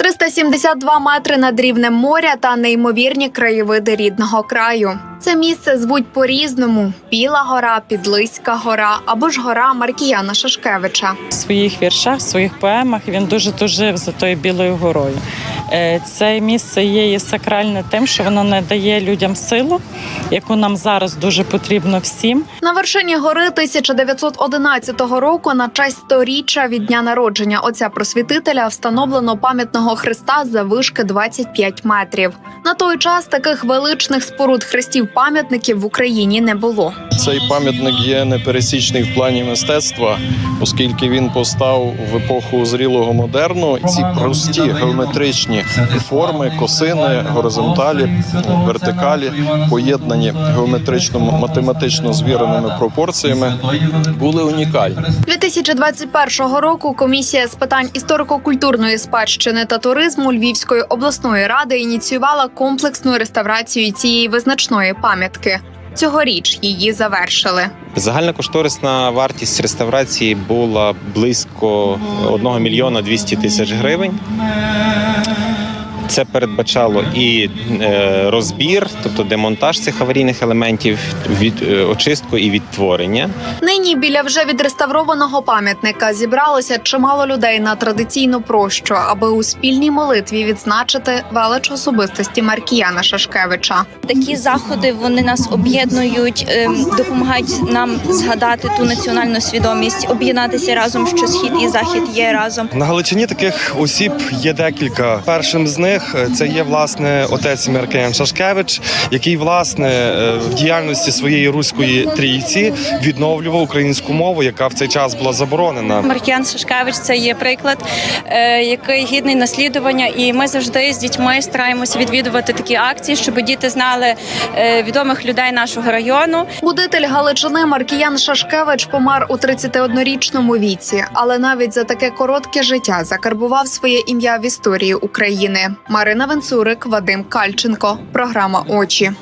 372 метри над рівнем моря та неймовірні краєвиди рідного краю. Це місце звуть по-різному: Біла гора, Підлиська гора або ж гора Маркіяна Шашкевича. В своїх віршах, своїх поемах він дуже тужив за тою білою горою. Е, Це місце є і сакральне тим, що воно надає людям силу, яку нам зараз дуже потрібно всім. На вершині гори 1911 року на честь сторіччя від дня народження отця просвітителя встановлено пам'ятного хреста завишки 25 метрів. На той час таких величних споруд хрестів пам'ятників в Україні не було. Цей пам'ятник є непересічний в плані мистецтва, оскільки він постав в епоху зрілого модерну. Ці прості геометричні форми, косини, горизонталі, вертикалі, поєднані геометрично-математично звіреними пропорціями, були унікальні. 2021 року комісія з питань історико-культурної спадщини та туризму Львівської обласної ради ініціювала комплексну реставрацію цієї визначної пам'ятки. Цьогоріч її завершили. Загальна кошторисна вартість реставрації була близько 1 мільйона 200 тисяч гривень. Це передбачало і е, розбір, тобто демонтаж цих аварійних елементів, від е, очистку і відтворення. Нині біля вже відреставрованого пам'ятника зібралося чимало людей на традиційну прощу, аби у спільній молитві відзначити велич особистості Маркіяна Шашкевича. Такі заходи вони нас об'єднують, ем, допомагають нам згадати ту національну свідомість, об'єднатися разом, що схід і захід є разом. На Галичині таких осіб є декілька. Першим з них е, це є власне отець Меркеян Шашкевич, який власне е, в діяльності своєї руської трійці відновлював українську мову, яка в цей час була заборонена. Маркіян Шашкевич це є приклад, е, який гідний наслідування, і ми завжди з дітьми стараємося відвідувати такі акції, щоб діти знали відомих людей нашого району. Будитель Галичини Маркіян Шашкевич помер у 31-річному віці, але навіть за таке коротке життя закарбував своє ім'я в історії України. Марина Венцурик, Вадим Кальченко. Програма Очі.